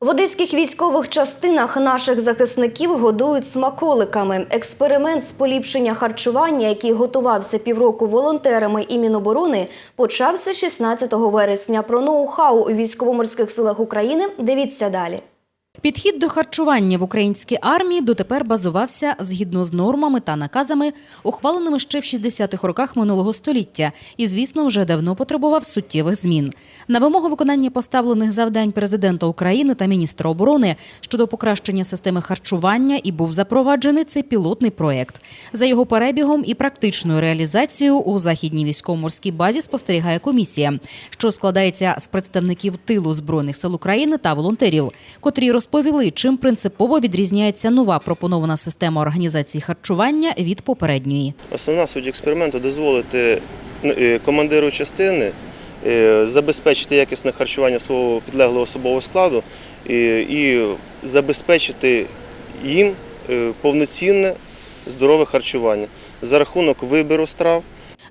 В одеських військових частинах наших захисників годують смаколиками. Експеримент з поліпшення харчування, який готувався півроку волонтерами і Міноборони, почався 16 вересня. Про ноу-хау у військово-морських силах України дивіться далі. Підхід до харчування в українській армії дотепер базувався згідно з нормами та наказами, ухваленими ще в 60-х роках минулого століття, і, звісно, вже давно потребував суттєвих змін. На вимогу виконання поставлених завдань президента України та міністра оборони щодо покращення системи харчування і був запроваджений цей пілотний проєкт. За його перебігом і практичною реалізацією у західній військово-морській базі спостерігає комісія, що складається з представників тилу збройних сил України та волонтерів, котрі розповіли, чим принципово відрізняється нова пропонована система організації харчування від попередньої. Основна суть експерименту дозволити е, командиру частини е, забезпечити якісне харчування свого підлеглого особового складу і, і забезпечити їм е, повноцінне здорове харчування за рахунок вибору страв.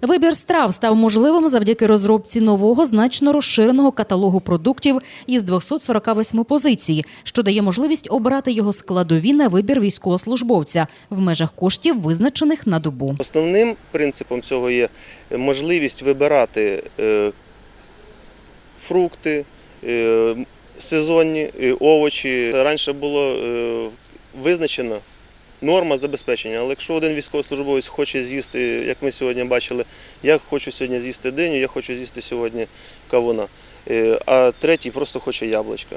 Вибір страв став можливим завдяки розробці нового значно розширеного каталогу продуктів із 248 позицій, що дає можливість обрати його складові на вибір військовослужбовця в межах коштів, визначених на добу. Основним принципом цього є можливість вибирати е, фрукти, е, сезонні е, овочі. Раніше було визначено норма забезпечення, але якщо один військовослужбовець хоче з'їсти, як ми сьогодні бачили, я хочу сьогодні з'їсти диню, я хочу з'їсти сьогодні кавуна, е, а третій просто хоче яблучка.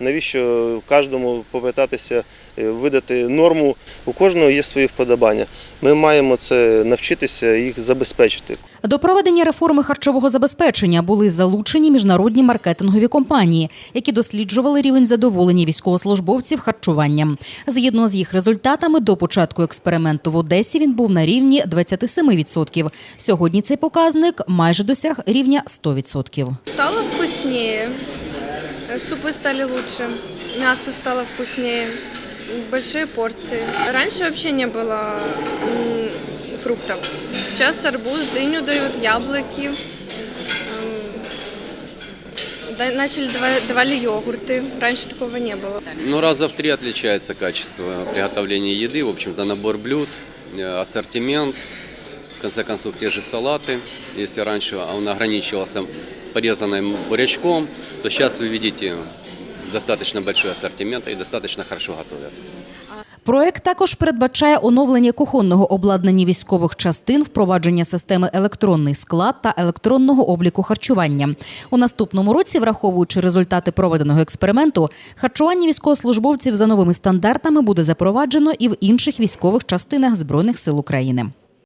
Навіщо кожному попитатися е, видати норму? У кожного є свої вподобання. Ми маємо це навчитися їх забезпечити. До проведення реформи харчового забезпечення були залучені міжнародні маркетингові компанії, які досліджували рівень задоволення військовослужбовців харчуванням. Згідно з їх результатами, до початку експерименту в Одесі він був на рівні 27%. Сьогодні цей показник майже досяг рівня 100%. Стало вкуснее, супы стали лучше, мясо стало вкуснее, большие порции. Раньше вообще не было м, фруктов. Сейчас арбуз, дыню дают, яблоки. М, да- Начали давали, давали йогурты. Раньше такого не было. Ну, раза в три отличается качество приготовления еды. В общем-то, набор блюд, э, ассортимент, в конце концов, те же салаты. Если раньше он ограничивался порезанным бурячком, то сейчас вы видите достаточно большой ассортимент и достаточно хорошо готовят. Проект також передбачає оновлення кухонного обладнання військових частин, впровадження системи електронний склад та електронного обліку харчування. У наступному році, враховуючи результати проведеного експерименту, харчування військовослужбовців за новими стандартами буде запроваджено і в інших військових частинах збройних сил України.